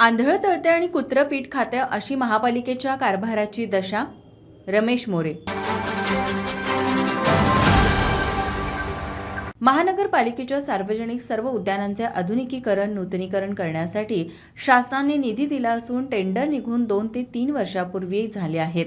आंधळ तळते आणि कुत्रं पीठ खाते अशी महापालिकेच्या कारभाराची दशा? रमेश मोरे. महानगरपालिकेच्या सार्वजनिक सर्व उद्यानांचे आधुनिकीकरण नूतनीकरण करण्यासाठी शासनाने निधी दिला असून टेंडर निघून दोन ते तीन वर्षापूर्वी झाले आहेत.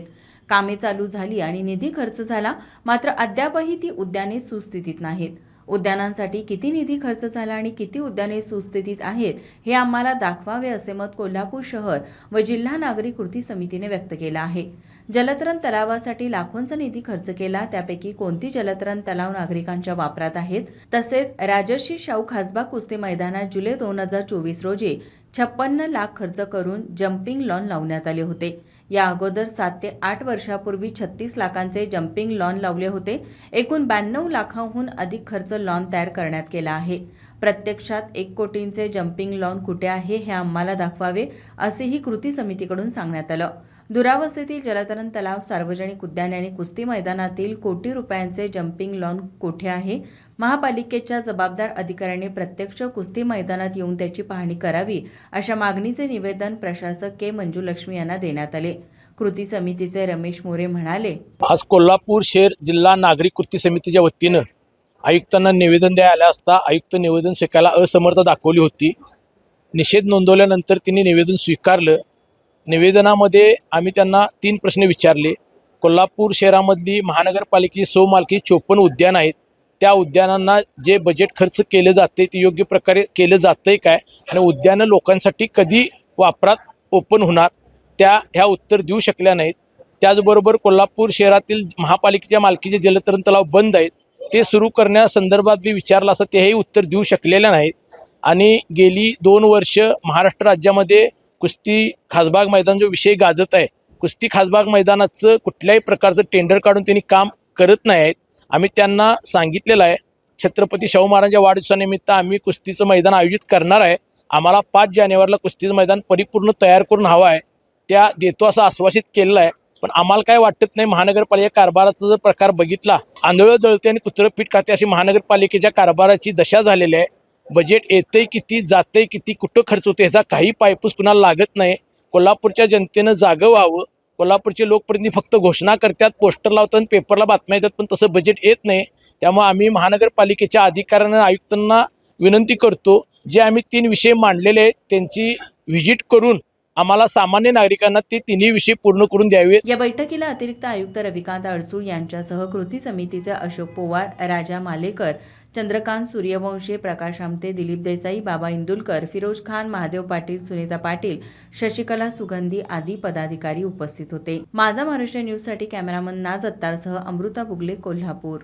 कामे चालू झाली आणि निधी खर्च झाला मात्र अद्यापही ती उद्याने सुस्थितीत नाहीत. उद्यानांसाठी किती निधी खर्च झाला आणि किती उद्याने सुस्थितीत आहेत हे आम्हाला दाखवावे असे मत कोल्हापूर शहर व जिल्हा नागरिक कृती समितीने व्यक्त केलं आहे. जलतरण तलावासाठी लाखोंचा निधी खर्च केला त्यापैकी कोणती जलतरण तलाव नागरिकांच्या वापरात आहेत? तसेच राजर्षी शाहू खासबाग कुस्ती मैदानात जुलै दोन हजार चोवीस रोजी छप्पन्न लाख खर्च करून जम्पिंग लॉन लावण्यात आले होते. या अगोदर सात ते आठ वर्षापूर्वी छत्तीस लाखांचे जम्पिंग लॉन लावले होते. एकूण ब्याण्णव लाखांहून अधिक खर्च लॉन तयार करण्यात केला आहे. प्रत्यक्षात एक कोटींचे जम्पिंग लॉन कुठे आहे हे आम्हाला दाखवावे असेही कृती समितीकडून सांगण्यात आलं. दुरावस्थेतील जलतरण तलाव सार्वजनिक उद्याने आणि कुस्ती मैदानातील कोटी रुपयांचे जम्पिंग लॉन कोठे आहे? महापालिकेच्या जबाबदार अधिकाऱ्यांनी प्रत्यक्ष कुस्ती मैदानात येऊन त्याची पाहणी करावी अशा मागणीचे निवेदन प्रशासक के. मंजुलक्ष्मी यांना देण्यात आले. कृती समितीचे रमेश मोरे म्हणाले आज कोल्हापूर शहर जिल्हा नागरिक कृती समितीच्या वतीनं आयुक्तांना निवेदन द्यायला असता आयुक्त निवेदन स्वीकारायला असमर्थ दाखवली होती. निषेध नोंदवल्यानंतर तिने निवेदन स्वीकारलं. निवेदनामध्ये आम्ही त्यांना तीन प्रश्न विचारले. कोल्हापूर शहरामधली महानगरपालिकेची सोमालकी चोपन्न उद्यान आहेत. त्या उद्यानांना जे बजेट खर्च केलं जाते ते योग्य प्रकारे केलं जातंय काय? आणि उद्यानं लोकांसाठी कधी वापरात ओपन होणार? त्या ह्या उत्तर देऊ शकल्या नाहीत. त्याचबरोबर कोल्हापूर शहरातील महापालिकेच्या मालकीचे जलतरण तलाव बंद आहेत. ते सुरू करण्यासंदर्भात मी विचारलं असं तेही उत्तर देऊ शकलेले नाहीत. आणि गेली दोन वर्ष महाराष्ट्र राज्यामध्ये कुस्ती खासबाग मैदान जो विषय गाजत आहे कुस्ती खासबाग मैदानाचं कुठल्याही प्रकारचं टेंडर काढून त्यांनी काम करत नाही आहेत आम्ही त्यांना सांगितलेलं आहे छत्रपती शाहू महाराजांच्या वाढदिवसानिमित्त आम्ही कुस्तीचं मैदान आयोजित करणार आहे. आम्हाला पाच जानेवारीला कुस्तीचं मैदान परिपूर्ण तयार करून हवं आहे. त्या देतो असं आश्वासित केलेलं आहे. पण आम्हाला काय वाटत नाही महानगरपालिका कारभाराचा जर प्रकार बघितला आंधळं दळते आणि कुत्रं पीठ खाते अशी महानगरपालिकेच्या कारभाराची दशा झालेली आहे. बजेट येतंय किती जातंय किती कुठं खर्च होते ह्याचा काही पायपूस कुणाला लागत नाही. कोल्हापूरच्या जनतेनं जागं व्हावं. कोल्हापूरचे लोकप्रतिनिधी फक्त घोषणा करतात पोस्टर लावतात आणि पेपरला बातम्या येतात पण तसं बजेट येत नाही. त्यामुळे आम्ही महानगरपालिकेच्या अधिकाऱ्यांना आयुक्तांना विनंती करतो जे आम्ही तीन विषय मांडलेले आहेत त्यांची व्हिजिट करून आम्हाला सामान्य नागरिकांना ते तिन्ही विषय पूर्ण करून द्यावे. या बैठकीला अतिरिक्त आयुक्त रविकांत अडसूळ यांच्यासह कृती समितीचे अशोक पोवार राजा मालेकर चंद्रकांत सूर्यवंशी प्रकाश आमटे दिलीप देसाई बाबा इंदुलकर फिरोज खान महादेव पाटील सुनीता पाटील शशिकला सुगंधी आदी पदाधिकारी उपस्थित होते. माझा महाराष्ट्र न्यूजसाठी कॅमेरामन नाज अत्तारसह अमृता बुगले कोल्हापूर.